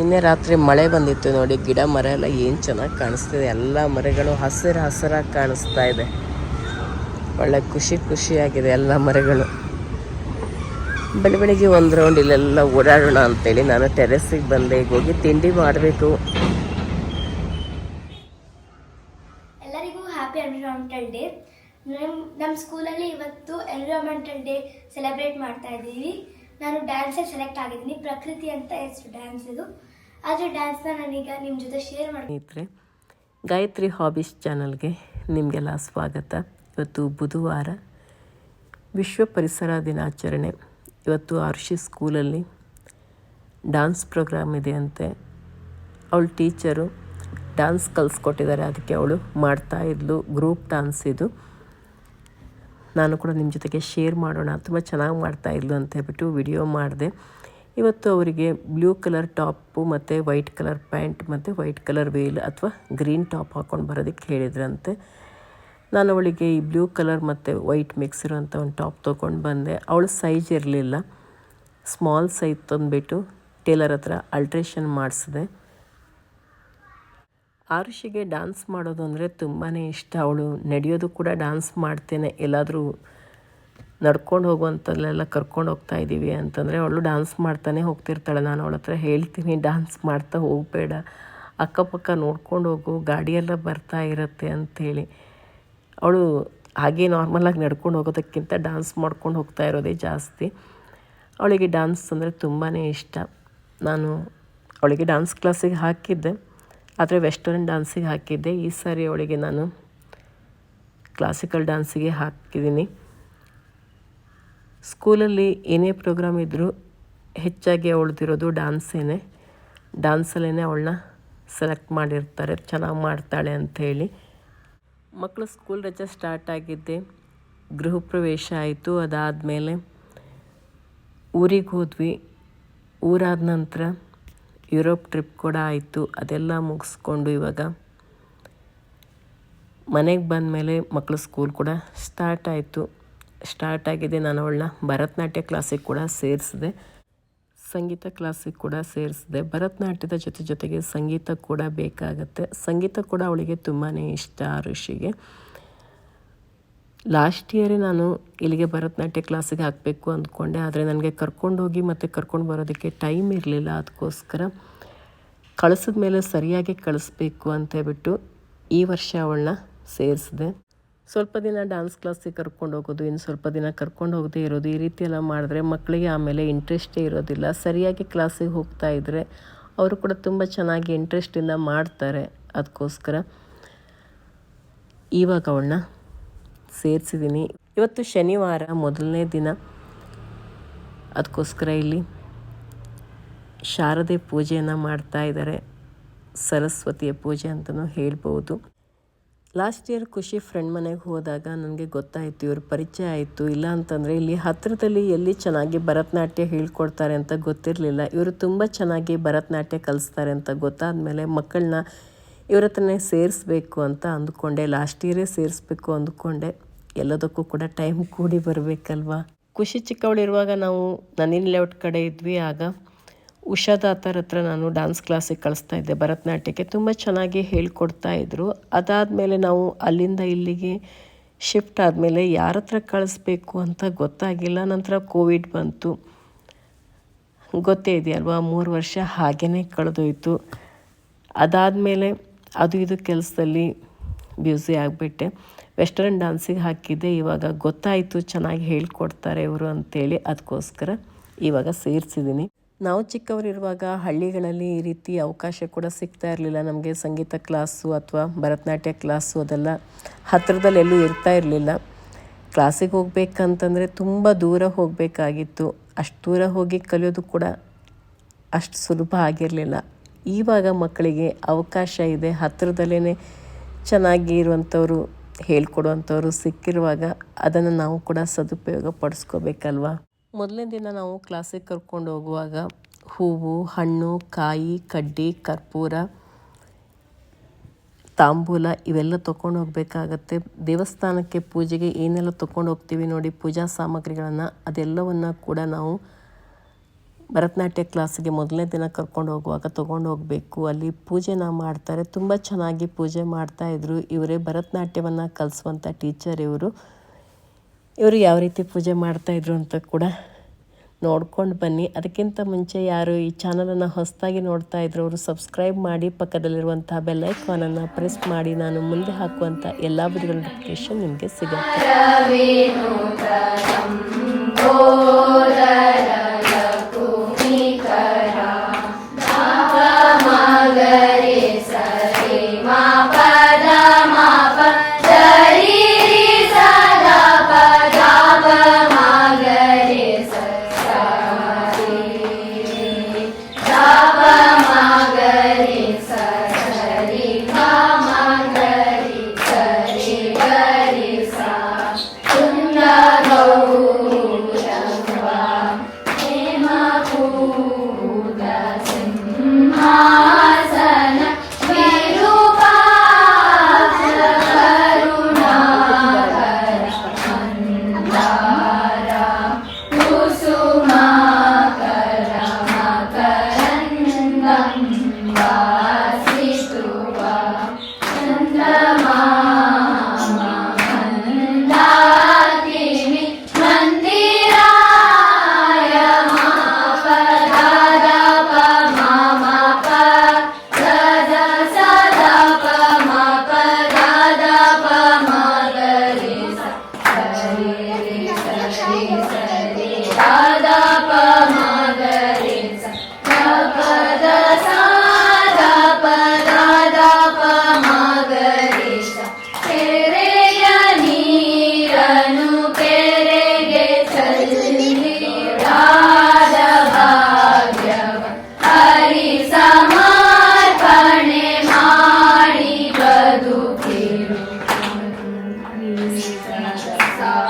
ನಿನ್ನೆ ರಾತ್ರಿ ಮಳೆ ಬಂದಿತ್ತು ನೋಡಿ, ಗಿಡ ಮರ ಎಲ್ಲ ಏನು ಚೆನ್ನಾಗಿ ಕಾಣಿಸ್ತಿದೆ. ಎಲ್ಲ ಮರಗಳು ಹಸಿರು ಹಸಿರಾಗಿ ಕಾಣಿಸ್ತಾ ಇದೆ. ಒಳ್ಳೆ ಖುಷಿ ಖುಷಿಯಾಗಿದೆ ಎಲ್ಲ ಮರಗಳು. ಬೆಳಿ ಬೆಳಿಗ್ಗೆ ಒಂದು ರೌಂಡ್ ಇಲ್ಲೆಲ್ಲ ಓಡಾಡೋಣ ಅಂತೇಳಿ ನಾನು ಟೆರೆಸ್ಸಿಗೆ ಬಂದೆ. ಹೋಗಿ ತಿಂಡಿ ಮಾಡಬೇಕು. ಎಲ್ಲರಿಗೂ ಹ್ಯಾಪಿ ಎನ್ವಿರಾನ್ಮೆಂಟಲ್ ಡೇ ನಮ್ಮ ನಮ್ಮ ಸ್ಕೂಲಲ್ಲಿ ಇವತ್ತು ಎನ್ವಿರಾನ್ಮೆಂಟಲ್ ಡೇ ಸೆಲೆಬ್ರೇಟ್ ಮಾಡ್ತಾ ಇದ್ದೀವಿ. ನಾನು ಡ್ಯಾನ್ಸಲ್ಲಿ ಸೆಲೆಕ್ಟ್ ಆಗಿದ್ದೀನಿ. ಪ್ರಕೃತಿ ಅಂತ ಹೆಸರು ಡ್ಯಾನ್ಸ್ ಇದು. ಆದರೆ ಡ್ಯಾನ್ಸ್ನ ನಾನೀಗ ನಿಮ್ಮ ಜೊತೆ ಶೇರ್ ಮಾಡಿದ್ರೆ ಗಾಯತ್ರಿ ಹಾಬೀಸ್ ಚಾನಲ್ಗೆ ನಿಮಗೆಲ್ಲ ಸ್ವಾಗತ. ಇವತ್ತು ಬುಧವಾರ, ವಿಶ್ವ ಪರಿಸರ ದಿನಾಚರಣೆ. ಇವತ್ತು ಆರ್ಷಿ ಸ್ಕೂಲಲ್ಲಿ ಡ್ಯಾನ್ಸ್ ಪ್ರೋಗ್ರಾಮ್ ಇದೆ ಅಂತೆ. ಅವಳ ಟೀಚರು ಡ್ಯಾನ್ಸ್ ಕಲಿಸ್ಕೊಟ್ಟಿದ್ದಾರೆ. ಅದಕ್ಕೆ ಅವಳು ಮಾಡ್ತಾ ಇದ್ಲು ಗ್ರೂಪ್ ಡ್ಯಾನ್ಸ್ ಇದು. ನಾನು ಕೂಡ ನಿಮ್ಮ ಜೊತೆಗೆ ಶೇರ್ ಮಾಡೋಣ. ತುಂಬ ಚೆನ್ನಾಗಿ ಮಾಡ್ತಾ ಇದ್ಲು ಅಂತ ಹೇಳ್ಬಿಟ್ಟು ವಿಡಿಯೋ ಮಾಡಿದೆ. ಇವತ್ತು ಅವರಿಗೆ ಬ್ಲೂ ಕಲರ್ ಟಾಪು ಮತ್ತು ವೈಟ್ ಕಲರ್ ಪ್ಯಾಂಟ್ ಮತ್ತು ವೈಟ್ ಕಲರ್ ವೇಲ್ ಅಥವಾ ಗ್ರೀನ್ ಟಾಪ್ ಹಾಕ್ಕೊಂಡು ಬರೋದಕ್ಕೆ ಹೇಳಿದ್ರಂತೆ. ನಾನು ಅವಳಿಗೆ ಈ ಬ್ಲೂ ಕಲರ್ ಮತ್ತು ವೈಟ್ ಮಿಕ್ಸ್ ಇರೋಂಥ ಒಂದು ಟಾಪ್ ತೊಗೊಂಡು ಬಂದೆ. ಅವಳ ಸೈಜ್ ಇರಲಿಲ್ಲ. ಸ್ಮಾಲ್ ಸೈಜ್ ತಂದುಬಿಟ್ಟು ಟೇಲರ್ ಹತ್ರ ಅಲ್ಟ್ರೇಷನ್ ಮಾಡಿಸಿದೆ. ಆರುಷಿಗೆ ಡ್ಯಾನ್ಸ್ ಮಾಡೋದು ಅಂದರೆ ತುಂಬಾ ಇಷ್ಟ. ಅವಳು ನಡೆಯೋದು ಕೂಡ ಡ್ಯಾನ್ಸ್ ಮಾಡ್ತೇನೆ. ಎಲ್ಲಾದರೂ ನಡ್ಕೊಂಡು ಹೋಗುವಂಥದ್ದೆಲ್ಲ ಕರ್ಕೊಂಡು ಹೋಗ್ತಾ ಇದ್ದೀವಿ ಅಂತಂದರೆ ಅವಳು ಡ್ಯಾನ್ಸ್ ಮಾಡ್ತಾನೆ ಹೋಗ್ತಿರ್ತಾಳೆ. ನಾನು ಅವಳ ಹತ್ರ ಹೇಳ್ತೀನಿ ಡ್ಯಾನ್ಸ್ ಮಾಡ್ತಾ ಹೋಗಬೇಡ. ಅಕ್ಕಪಕ್ಕ ನೋಡ್ಕೊಂಡು ಹೋಗು, ಗಾಡಿಯೆಲ್ಲ ಬರ್ತಾ ಇರುತ್ತೆ ಅಂಥೇಳಿ. ಅವಳು ಹಾಗೆ ನಾರ್ಮಲಾಗಿ ನಡ್ಕೊಂಡು ಹೋಗೋದಕ್ಕಿಂತ ಡ್ಯಾನ್ಸ್ ಮಾಡ್ಕೊಂಡು ಹೋಗ್ತಾ ಇರೋದೇ ಜಾಸ್ತಿ. ಅವಳಿಗೆ ಡ್ಯಾನ್ಸ್ ಅಂದರೆ ತುಂಬಾ ಇಷ್ಟ. ನಾನು ಅವಳಿಗೆ ಡ್ಯಾನ್ಸ್ ಕ್ಲಾಸಿಗೆ ಹಾಕಿದ್ದೆ. ಆದರೆ ವೆಸ್ಟರ್ನ್ ಡ್ಯಾನ್ಸಿಗೆ ಹಾಕಿದ್ದೆ. ಈ ಸಾರಿ ಅವಳಿಗೆ ನಾನು ಕ್ಲಾಸಿಕಲ್ ಡ್ಯಾನ್ಸಿಗೆ ಹಾಕಿದ್ದೀನಿ. ಸ್ಕೂಲಲ್ಲಿ ಏನೇ ಪ್ರೋಗ್ರಾಮ್ ಇದ್ದರೂ ಹೆಚ್ಚಾಗಿ ಅವಳದಿರೋದು ಡ್ಯಾನ್ಸೇನೆ ಡ್ಯಾನ್ಸಲ್ಲೇ ಅವಳನ್ನ ಸೆಲೆಕ್ಟ್ ಮಾಡಿರ್ತಾರೆ, ಚೆನ್ನಾಗಿ ಮಾಡ್ತಾಳೆ ಅಂಥೇಳಿ. ಮಕ್ಕಳು ಸ್ಕೂಲ್ ರಜೆ ಸ್ಟಾರ್ಟ್ ಆಗಿದ್ದೆ. ಗೃಹ ಪ್ರವೇಶ ಆಯಿತು. ಅದಾದಮೇಲೆ ಊರಿಗೆ ಹೋದ್ವಿ. ಊರಾದ ನಂತರ ಯುರೋಪ್ ಟ್ರಿಪ್ ಕೂಡ ಆಯಿತು. ಅದೆಲ್ಲ ಮುಗಿಸ್ಕೊಂಡು ಇವಾಗ ಮನೆಗೆ ಬಂದಮೇಲೆ ಮಕ್ಕಳು ಸ್ಕೂಲ್ ಕೂಡ ಸ್ಟಾರ್ಟ್ ಆಯಿತು. ಸ್ಟಾರ್ಟ್ ಆಗಿದೆ. ನಾನು ಅವಳನ್ನ ಭರತನಾಟ್ಯ ಕ್ಲಾಸಿಗೆ ಕೂಡ ಸೇರಿಸಿದೆ. ಸಂಗೀತ ಕ್ಲಾಸಿಗೆ ಕೂಡ ಸೇರಿಸಿದೆ. ಭರತನಾಟ್ಯದ ಜೊತೆ ಜೊತೆಗೆ ಸಂಗೀತ ಕೂಡ ಬೇಕಾಗತ್ತೆ. ಸಂಗೀತ ಕೂಡ ಅವಳಿಗೆ ತುಂಬಾ ಇಷ್ಟ ಋಷಿಗೆ. ಲಾಸ್ಟ್ ಇಯರೇ ನಾನು ಇಲ್ಲಿಗೆ ಭರತನಾಟ್ಯ ಕ್ಲಾಸಿಗೆ ಹಾಕಬೇಕು ಅಂದ್ಕೊಂಡೆ. ಆದರೆ ನನಗೆ ಕರ್ಕೊಂಡು ಹೋಗಿ ಮತ್ತು ಕರ್ಕೊಂಡು ಬರೋದಕ್ಕೆ ಟೈಮ್ ಇರಲಿಲ್ಲ ಅದಕ್ಕೋಸ್ಕರ ಕಳಿಸಿದ ಮೇಲೆ ಸರಿಯಾಗಿ ಕಳಿಸ್ಬೇಕು ಅಂತ ಹೇಳ್ಬಿಟ್ಟು ಈ ವರ್ಷ ಅವಳನ್ನ ಸೇರಿಸಿದೆ. ಸ್ವಲ್ಪ ದಿನ ಡ್ಯಾನ್ಸ್ ಕ್ಲಾಸಿಗೆ ಕರ್ಕೊಂಡು ಹೋಗೋದು, ಇನ್ನು ಸ್ವಲ್ಪ ದಿನ ಕರ್ಕೊಂಡು ಹೋಗದೇ ಇರೋದು, ಈ ರೀತಿ ಮಾಡಿದ್ರೆ ಮಕ್ಕಳಿಗೆ ಆಮೇಲೆ ಇಂಟ್ರೆಸ್ಟೇ ಇರೋದಿಲ್ಲ. ಸರಿಯಾಗಿ ಕ್ಲಾಸಿಗೆ ಹೋಗ್ತಾ ಇದ್ದರೆ ಅವರು ಕೂಡ ತುಂಬ ಚೆನ್ನಾಗಿ ಇಂಟ್ರೆಸ್ಟಿಂದ ಮಾಡ್ತಾರೆ ಅದಕ್ಕೋಸ್ಕರ ಇವಾಗ ಅವಳನ್ನ ಸೇರಿಸಿದ್ದೀನಿ. ಇವತ್ತು ಶನಿವಾರ ಮೊದಲನೇ ದಿನ. ಅದಕ್ಕೋಸ್ಕರ ಇಲ್ಲಿ ಶಾರದೆ ಪೂಜೆಯನ್ನು ಮಾಡ್ತಾ ಇದ್ದಾರೆ. ಸರಸ್ವತಿಯ ಪೂಜೆ ಅಂತಲೂ ಹೇಳ್ಬೋದು ಲಾಸ್ಟ್ ಇಯರ್ ಖುಷಿ ಫ್ರೆಂಡ್ ಮನೆಗೆ ಹೋದಾಗ ನನಗೆ ಗೊತ್ತಾಯಿತು, ಇವ್ರ ಪರಿಚಯ ಆಯಿತು. ಇಲ್ಲ ಅಂತಂದರೆ ಇಲ್ಲಿ ಹತ್ತಿರದಲ್ಲಿ ಎಲ್ಲಿ ಚೆನ್ನಾಗಿ ಭರತನಾಟ್ಯ ಹೇಳ್ಕೊಡ್ತಾರೆ ಅಂತ ಗೊತ್ತಿರಲಿಲ್ಲ. ಇವರು ತುಂಬ ಚೆನ್ನಾಗಿ ಭರತನಾಟ್ಯ ಕಲಿಸ್ತಾರೆ ಅಂತ ಗೊತ್ತಾದ ಮೇಲೆ ಮಕ್ಕಳನ್ನ ಇವ್ರ ಹತ್ರನೇ ಸೇರಿಸ್ಬೇಕು ಅಂತ ಅಂದ್ಕೊಂಡೆ. ಲಾಸ್ಟ್ ಇಯರೇ ಸೇರಿಸ್ಬೇಕು ಅಂದ್ಕೊಂಡೆ. ಎಲ್ಲದಕ್ಕೂ ಕೂಡ ಟೈಮ್ ಕೂಡಿ ಬರಬೇಕಲ್ವಾ? ಖುಷಿ ಚಿಕ್ಕವಳಿರುವಾಗ ನಾವು ನನ್ನಿನ ಲೇಔಟ್ ಕಡೆ ಇದ್ವಿ. ಆಗ ಉಷಾದಾತರ ಹತ್ರ ನಾನು ಡ್ಯಾನ್ಸ್ ಕ್ಲಾಸಿಗೆ ಕಳಿಸ್ತಾ ಇದ್ದೆ ಭರತನಾಟ್ಯಕ್ಕೆ. ತುಂಬ ಚೆನ್ನಾಗಿ ಹೇಳ್ಕೊಡ್ತಾ ಇದ್ರು. ಅದಾದಮೇಲೆ ನಾವು ಅಲ್ಲಿಂದ ಇಲ್ಲಿಗೆ ಶಿಫ್ಟ್ ಆದಮೇಲೆ ಯಾರ ಹತ್ರ ಕಳಿಸ್ಬೇಕು ಅಂತ ಗೊತ್ತಾಗಿಲ್ಲ. ನಂತರ ಕೋವಿಡ್ ಬಂತು. ಗೊತ್ತೇ ಇದೆಯಲ್ವಾ? ಮೂರು ವರ್ಷ ಹಾಗೇ ಕಳೆದೋಯ್ತು. ಅದಾದಮೇಲೆ ಅದು ಇದು ಕೆಲಸದಲ್ಲಿ ಬ್ಯುಸಿ ಆಗಿಬಿಟ್ಟೆ. ವೆಸ್ಟರ್ನ್ ಡ್ಯಾನ್ಸಿಗೆ ಹಾಕಿದ್ದೆ. ಇವಾಗ ಗೊತ್ತಾಯಿತು, ಚೆನ್ನಾಗಿ ಹೇಳ್ಕೊಡ್ತಾರೆ ಇವರು ಅಂತೇಳಿ. ಅದಕ್ಕೋಸ್ಕರ ಇವಾಗ ಸೇರಿಸಿದ್ದೀನಿ. ನಾವು ಚಿಕ್ಕವರಿರುವಾಗ ಹಳ್ಳಿಗಳಲ್ಲಿ ಈ ರೀತಿ ಅವಕಾಶ ಕೂಡ ಸಿಗ್ತಾ ಇರಲಿಲ್ಲ. ನಮಗೆ ಸಂಗೀತ ಕ್ಲಾಸು ಅಥವಾ ಭರತನಾಟ್ಯ ಕ್ಲಾಸು ಅದೆಲ್ಲ ಹತ್ತಿರದಲ್ಲಿ ಎಲ್ಲೂ ಇರ್ತಾ ಇರಲಿಲ್ಲ. ಕ್ಲಾಸಿಗೆ ಹೋಗ್ಬೇಕಂತಂದರೆ ತುಂಬ ದೂರ ಹೋಗಬೇಕಾಗಿತ್ತು. ಅಷ್ಟು ದೂರ ಹೋಗಿ ಕಲಿಯೋದು ಕೂಡ ಅಷ್ಟು ಸುಲಭ ಆಗಿರಲಿಲ್ಲ. ಇವಾಗ ಮಕ್ಕಳಿಗೆ ಅವಕಾಶ ಇದೆ. ಹತ್ತಿರದಲ್ಲೇ ಚೆನ್ನಾಗಿ ಇರುವಂಥವ್ರು, ಹೇಳ್ಕೊಡುವಂಥವ್ರು ಸಿಕ್ಕಿರುವಾಗ ಅದನ್ನು ನಾವು ಕೂಡ ಸದುಪಯೋಗ ಪಡಿಸ್ಕೋಬೇಕಲ್ವಾ? ಮೊದಲನೇ ದಿನ ನಾವು ಕ್ಲಾಸಿಗೆ ಕರ್ಕೊಂಡು ಹೋಗುವಾಗ ಹೂವು, ಹಣ್ಣು, ಕಾಯಿ, ಕಡ್ಡಿ, ಕರ್ಪೂರ, ತಾಂಬೂಲ ಇವೆಲ್ಲ ತೊಗೊಂಡು ಹೋಗಬೇಕಾಗತ್ತೆ. ದೇವಸ್ಥಾನಕ್ಕೆ ಪೂಜೆಗೆ ಏನೆಲ್ಲ ತೊಗೊಂಡು ಹೋಗ್ತೀವಿ ನೋಡಿ, ಪೂಜಾ ಸಾಮಗ್ರಿಗಳನ್ನು ಅದೆಲ್ಲವನ್ನು ಕೂಡ ನಾವು ಭರತನಾಟ್ಯ ಕ್ಲಾಸಿಗೆ ಮೊದಲನೇ ದಿನ ಕರ್ಕೊಂಡು ಹೋಗುವಾಗ ತೊಗೊಂಡು ಹೋಗಬೇಕು. ಅಲ್ಲಿ ಪೂಜೆನ ಮಾಡ್ತಾರೆ. ತುಂಬ ಚೆನ್ನಾಗಿ ಪೂಜೆ ಮಾಡ್ತಾಯಿದ್ರು ಇವರೇ ಭರತನಾಟ್ಯವನ್ನು ಕಲಿಸುವಂಥ ಟೀಚರ್ ಇವರು. ಇವರು ಯಾವ ರೀತಿ ಪೂಜೆ ಮಾಡ್ತಾಯಿದ್ರು ಅಂತ ಕೂಡ ನೋಡ್ಕೊಂಡು ಬನ್ನಿ. ಅದಕ್ಕಿಂತ ಮುಂಚೆ ಯಾರು ಈ ಚಾನಲನ್ನು ಹೊಸದಾಗಿ ನೋಡ್ತಾ ಇದ್ರು, ಅವರು ಸಬ್ಸ್ಕ್ರೈಬ್ ಮಾಡಿ ಪಕ್ಕದಲ್ಲಿರುವಂತಹ ಬೆಲ್ಲೈಕಾನನ್ನು ಪ್ರೆಸ್ ಮಾಡಿ, ನಾನು ಮುಂದೆ ಹಾಕುವಂಥ ಎಲ್ಲ ವಿಧಗಳ ನೋಟಿಫಿಕೇಶನ್ ನಿಮಗೆ ಸಿಗುತ್ತೆ. sa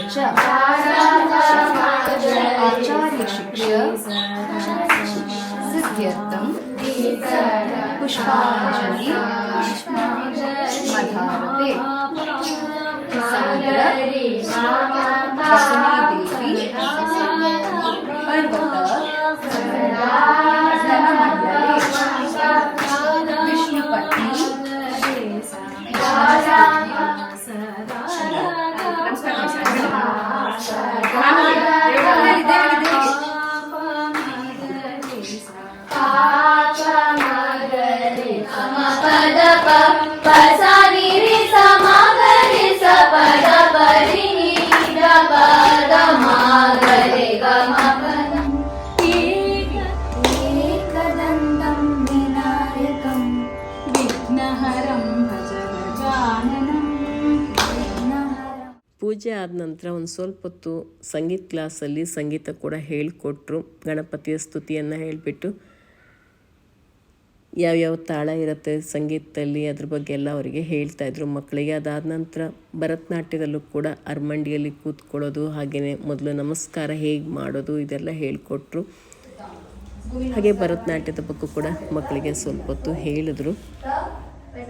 संरक्षणाय च आचार्यशिक्ष्य सिद्ध्यर्थं पुष्पाञ्जलि मधारते समुद्र ಪೂಜೆ ಆದ ನಂತರ ಒಂದು ಸ್ವಲ್ಪ ಹೊತ್ತು ಸಂಗೀತ ಕ್ಲಾಸಲ್ಲಿ ಸಂಗೀತ ಕೂಡ ಹೇಳಿಕೊಟ್ರು. ಗಣಪತಿಯ ಸ್ತುತಿಯನ್ನು ಹೇಳಿಬಿಟ್ಟು ಯಾವ್ಯಾವ ತಾಳ ಇರುತ್ತೆ ಸಂಗೀತದಲ್ಲಿ ಅದ್ರ ಬಗ್ಗೆ ಎಲ್ಲ ಅವರಿಗೆ ಹೇಳ್ತಾ ಇದ್ರು. ಮಕ್ಕಳಿಗೆ ಅದಾದ ನಂತರ ಭರತನಾಟ್ಯದಲ್ಲೂ ಕೂಡ ಅರ್ಮಂಡಿಯಲ್ಲಿ ಕೂತ್ಕೊಳ್ಳೋದು ಹಾಗೆಯೇ ಮೊದಲು ನಮಸ್ಕಾರ ಹೇಗೆ ಮಾಡೋದು ಇದೆಲ್ಲ ಹೇಳಿಕೊಟ್ರು. ಹಾಗೆ ಭರತನಾಟ್ಯದ ಬಗ್ಗೆ ಕೂಡ ಮಕ್ಕಳಿಗೆ ಸ್ವಲ್ಪ ಹೊತ್ತು ಹೇಳಿದ್ರು.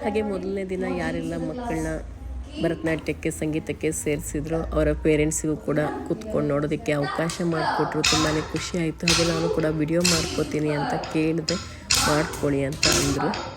ಹಾಗೆ ಮೊದಲನೇ ದಿನ ಯಾರೆಲ್ಲ ಮಕ್ಕಳನ್ನ ಭರತನಾಟ್ಯಕ್ಕೆ, ಸಂಗೀತಕ್ಕೆ ಸೇರಿಸಿದ್ರು, ಅವರ ಪೇರೆಂಟ್ಸಿಗೂ ಕೂಡ ಕೂತ್ಕೊಂಡು ನೋಡೋದಕ್ಕೆ ಅವಕಾಶ ಮಾಡಿಕೊಟ್ರು. ತುಂಬಾ ಖುಷಿ ಆಯಿತು. ಹಾಗೆ ನಾನು ಕೂಡ ವಿಡಿಯೋ ಮಾಡ್ಕೋತೀನಿ ಅಂತ ಕೇಳಿದೆ. ಮಾಡ್ಕೊಳ್ಳಿ ಅಂತ ಅಂದರು.